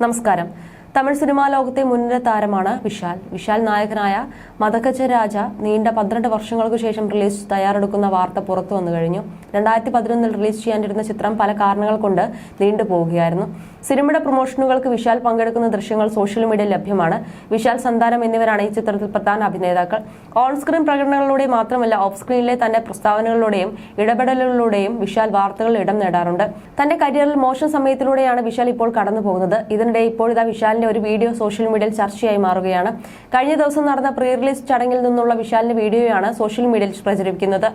നമസ്കാരം. തമിഴ് സിനിമാ ലോകത്തെ മുൻനിര താരമാണ് വിശാൽ. വിശാൽ നായകനായ മതക്കച്ച രാജ നീണ്ട പന്ത്രണ്ട് വർഷങ്ങൾക്ക് ശേഷം റിലീസ് തയ്യാറെടുക്കുന്ന വാർത്ത പുറത്തു വന്നു കഴിഞ്ഞു. രണ്ടായിരത്തി പതിനൊന്നിൽ റിലീസ് ചെയ്യാനിരുന്ന ചിത്രം പല കാരണങ്ങൾ കൊണ്ട് നീണ്ടു പോവുകയായിരുന്നു. സിനിമയുടെ പ്രൊമോഷനുകൾക്ക് വിശാൽ പങ്കെടുക്കുന്ന ദൃശ്യങ്ങൾ സോഷ്യൽ മീഡിയയിൽ ലഭ്യമാണ്. വിശാൽ സന്താനം എന്നിവരാണ് ഈ ചിത്രത്തിൽ പ്രധാന അഭിനേതാക്കൾ. ഓൺ സ്ക്രീൻ പ്രകടനങ്ങളിലൂടെ മാത്രമല്ല ഓഫ് സ്ക്രീനിലെ തന്റെ പ്രസ്താവനകളിലൂടെയും ഇടപെടലുകളിലൂടെയും വിശാൽ വാർത്തകളിൽ ഇടം നേടാറുണ്ട്. തന്റെ കരിയറിൽ മോശം സമയത്തിലൂടെയാണ് വിശാൽ ഇപ്പോൾ കടന്നു പോകുന്നത് ഇതിനിടെ ഇപ്പോഴിതാ വിശാലിന്റെ ഒരു വീഡിയോ സോഷ്യൽ മീഡിയയിൽ ചർച്ചയായി മാറുകയാണ്. കഴിഞ്ഞ ദിവസം നടന്ന പ്രീ റിലീസ് ചടങ്ങിൽ നിന്നുള്ള വിശാലിന്റെ വീഡിയോയാണ് സോഷ്യൽ മീഡിയയിൽ പ്രചരിപ്പിക്കുന്നത്.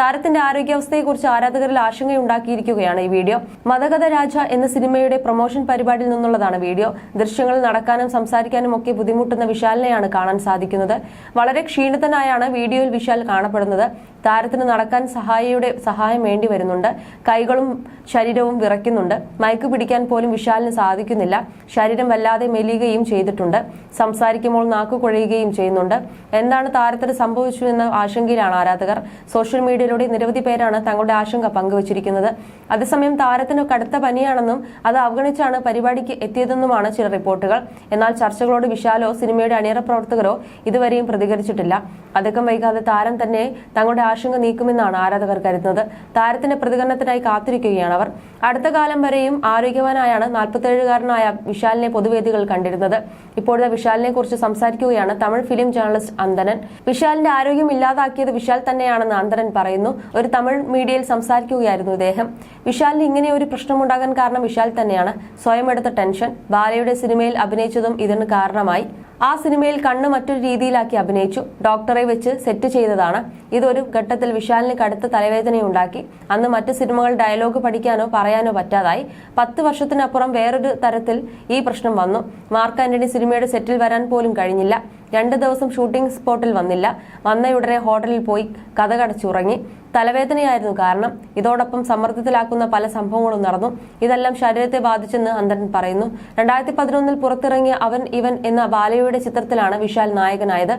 താരത്തിന്റെ ആരോഗ്യാവസ്ഥയെക്കുറിച്ച് ആരാധകരിൽ ആശങ്കയുണ്ടാക്കിയിരിക്കുകയാണ് ഈ വീഡിയോ. മതകഥ രാജ എന്ന സിനിമയുടെ പ്രൊമോഷൻ പരിപാടിയിൽ നിന്നുള്ളതാണ് വീഡിയോ. ദൃശ്യങ്ങൾ നടക്കാനും സംസാരിക്കാനും ഒക്കെ ബുദ്ധിമുട്ടുന്ന വിശാലിനെയാണ് കാണാൻ സാധിക്കുന്നത്. വളരെ ക്ഷീണിതനായാണ് വീഡിയോയിൽ വിശാൽ കാണപ്പെടുന്നത്. താരത്തിന് നടക്കാൻ സഹായിയുടെ സഹായം വേണ്ടി വരുന്നുണ്ട്. കൈകളും ശരീരവും വിറയ്ക്കുന്നുണ്ട്. മയക്ക് പിടിക്കാൻ പോലും വിശാലിന് സാധിക്കുന്നില്ല. ശരീരം വല്ലാതെ മെലിയുകയും ചെയ്തിട്ടുണ്ട്. സംസാരിക്കുമ്പോൾ നാക്കു കുഴയുകയും ചെയ്യുന്നുണ്ട്. എന്താണ് താരത്തിന് സംഭവിച്ചു എന്ന ആശങ്കയിലാണ് ആരാധകർ. സോഷ്യൽ മീഡിയയിലൂടെ നിരവധി പേരാണ് തങ്ങളുടെ ആശങ്ക പങ്കുവച്ചിരിക്കുന്നത്. അതേസമയം താരത്തിന് കടുത്ത പനിയാണെന്നും അത് അവഗണിച്ചാണ് പരിപാടിക്ക് എത്തിയതെന്നുമാണ് ചില റിപ്പോർട്ടുകൾ. എന്നാൽ ചർച്ചകളോട് വിശാലോ സിനിമയുടെ അണിയറ പ്രവർത്തകരോ ഇതുവരെയും പ്രതികരിച്ചിട്ടില്ല. അധികം വൈകാതെ താരം തന്നെ തങ്ങളുടെ ആശങ്ക നീക്കുമെന്നാണ് ആരാധകർ കരുതുന്നത്. താരത്തിന്റെ പ്രതികരണത്തിനായി കാത്തിരിക്കുകയാണ് അവർ. അടുത്ത കാലം വരെയും ആരോഗ്യവാനായാണ് നാൽപ്പത്തേഴുകാരനായ വിശാലിനെ പൊതുവേദികൾ കണ്ടിരുന്നത്. ഇപ്പോഴത്തെ വിശാലിനെ കുറിച്ച് സംസാരിക്കുകയാണ് തമിഴ് ഫിലിം ജേർണലിസ്റ്റ് അന്തനൻ. വിശാലിന്റെ ആരോഗ്യം ഇല്ലാതാക്കിയത് വിശാൽ തന്നെയാണെന്ന് അന്തനൻ പറയുന്നു. ഒരു തമിഴ് മീഡിയയിൽ സംസാരിക്കുകയായിരുന്നു ഇദ്ദേഹം. വിശാലിന് ഇങ്ങനെ ഒരു പ്രശ്നമുണ്ടാകാൻ കാരണം വിശാൽ തന്നെയാണ്. സ്വയം എടുത്ത ടെൻഷൻ. ബാലയുടെ സിനിമയിൽ അഭിനയിച്ചതും ഇതിന് കാരണമായി. ആ സിനിമയിൽ കണ്ണ് മറ്റൊരു രീതിയിലാക്കി അഭിനയിച്ചു. ഡോക്ടറെ വെച്ച് സെറ്റ് ചെയ്തതാണ്. ഇതൊരു ഘട്ടത്തിൽ വിശാലിന് കടുത്ത തലവേദനയുണ്ടാക്കി. അന്ന് മറ്റു സിനിമകൾ ഡയലോഗ് പഠിക്കാനോ പറയാനോ പറ്റാതായി. പത്ത് വർഷത്തിനപ്പുറം വേറൊരു തരത്തിൽ ഈ പ്രശ്നം വന്നു. മാർക്ക് ആന്റണി സിനിമയുടെ സെറ്റിൽ വരാൻ പോലും കഴിഞ്ഞില്ല. രണ്ട് ദിവസം ഷൂട്ടിംഗ് സ്പോട്ടിൽ വന്നില്ല. വന്നയുടനെ ഹോട്ടലിൽ പോയി കഥകടച്ചുറങ്ങി. തലവേദനയായിരുന്നു കാരണം. ഇതോടൊപ്പം സമ്മർദ്ദത്തിലാക്കുന്ന പല സംഭവങ്ങളും നടന്നു. ഇതെല്ലാം ശരീരത്തെ ബാധിച്ചെന്ന് അന്തരൻ പറയുന്നു. രണ്ടായിരത്തി പതിനൊന്നിൽ പുറത്തിറങ്ങിയ അവൻ ഇവൻ എന്ന ബാലയുടെ ചിത്രത്തിലാണ് വിശാൽ നായകനായത്.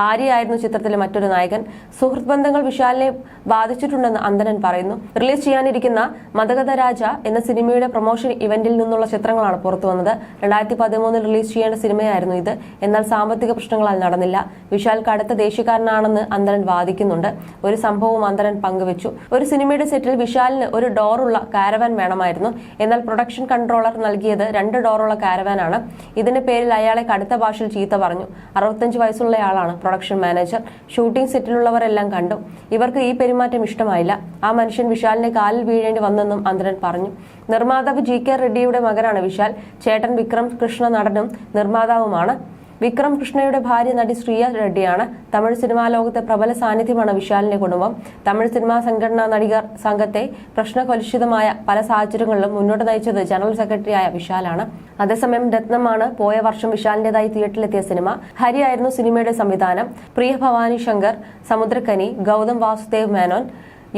ആര്യയായിരുന്നു ചിത്രത്തിലെ മറ്റൊരു നായകൻ. സുഹൃത്ത് ബന്ധങ്ങൾ വിശാലിനെ ബാധിച്ചിട്ടുണ്ടെന്ന് അന്തനൻ പറയുന്നു. റിലീസ് ചെയ്യാനിരിക്കുന്ന മതഗത രാജ എന്ന സിനിമയുടെ പ്രൊമോഷൻ ഇവന്റിൽ നിന്നുള്ള ചിത്രങ്ങളാണ് പുറത്തു വന്നത്. രണ്ടായിരത്തി പതിമൂന്നിൽ റിലീസ് ചെയ്യേണ്ട സിനിമയായിരുന്നു ഇത്. എന്നാൽ സാമ്പത്തിക പ്രശ്നങ്ങളാൽ നടന്നില്ല. വിശാൽ കടുത്ത ദേശീയക്കാരനാണെന്ന് അന്തനൻ വാദിക്കുന്നുണ്ട്. ഒരു സംഭവവും അന്തനൻ പങ്കുവച്ചു. ഒരു സിനിമയുടെ സെറ്റിൽ വിശാലിന് ഒരു ഡോറുള്ള കാരവാൻ വേണമായിരുന്നു. എന്നാൽ പ്രൊഡക്ഷൻ കൺട്രോളർ നൽകിയത് രണ്ട് ഡോറുള്ള കാരവാനാണ്. ഇതിന്റെ പേരിൽ അയാളെ കടുത്ത ഭാഷയിൽ ചീത്ത പറഞ്ഞു. അറുപത്തഞ്ച് വയസ്സുള്ളയാളാണ് പ്രൊഡക്ഷൻ മാനേജർ ഷൂട്ടിംഗ് സെറ്റിലുള്ളവരെല്ലാം കണ്ടു. ഇവർക്ക് ഈ പെരുമാറ്റം ഇഷ്ടമായില്ല. ആ മനുഷ്യൻ വിശാലിന്റെ കാലിൽ വീഴേണ്ടി വന്നെന്നും അന്തരൻ പറഞ്ഞു. നിർമ്മാതാവ് ജി കെ റെഡ്ഡിയുടെ മകനാണ് വിശാൽ. ചേട്ടൻ വിക്രം കൃഷ്ണ നടനും നിർമ്മാതാവുമാണ്. വിക്രം കൃഷ്ണയുടെ ഭാര്യ നടി ശ്രീയ റെഡ്ഡിയാണ്. തമിഴ് സിനിമാ ലോകത്തെ പ്രബല സാന്നിധ്യമാണ് വിശാലിന്റെ കുടുംബം. തമിഴ് സിനിമാ സംഘടനാ നടികർ സംഘത്തെ പ്രശ്നകലുഷിതമായ പല സാഹചര്യങ്ങളിലും മുന്നോട്ട് നയിച്ചത് ജനറൽ സെക്രട്ടറിയായ വിശാലാണ്. അതേസമയം രത്നമാണ് പോയ വർഷം വിശാലിന്റേതായി തിയേറ്ററിലെത്തിയ സിനിമ. ഹരിയായിരുന്നു സിനിമയുടെ സംവിധാനം. പ്രിയ ഭവാനി ശങ്കർ സമുദ്രക്കനി ഗൗതം വാസുദേവ് മേനോൻ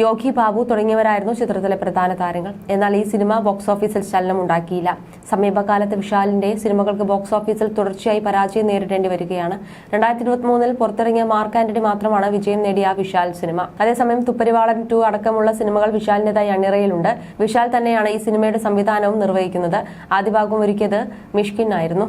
യോഗി ബാബു തുടങ്ങിയവരായിരുന്നു ചിത്രത്തിലെ പ്രധാന താരങ്ങൾ. എന്നാൽ ഈ സിനിമ ബോക്സ് ഓഫീസിൽ ചലനം ഉണ്ടാക്കിയില്ല. സമീപകാലത്ത് വിശാലിന്റെ സിനിമകൾക്ക് ബോക്സ് ഓഫീസിൽ തുടർച്ചയായി പരാജയം നേരിടേണ്ടി വരികയാണ്. രണ്ടായിരത്തി ഇരുപത്തി മൂന്നിൽ പുറത്തിറങ്ങിയ മാർക്ക് ആന്റണി മാത്രമാണ് വിജയം നേടിയ വിശാൽ സിനിമ. അതേസമയം തുപ്പരിവാളൻ ടു അടക്കമുള്ള സിനിമകൾ വിശാലിന്റേതായി അണിറയിലുണ്ട്. വിശാൽ തന്നെയാണ് ഈ സിനിമയുടെ സംവിധാനവും നിർവഹിക്കുന്നത്. ആദ്യ ഭാഗം ഒരുക്കിയത് മിഷ്കിൻ ആയിരുന്നു.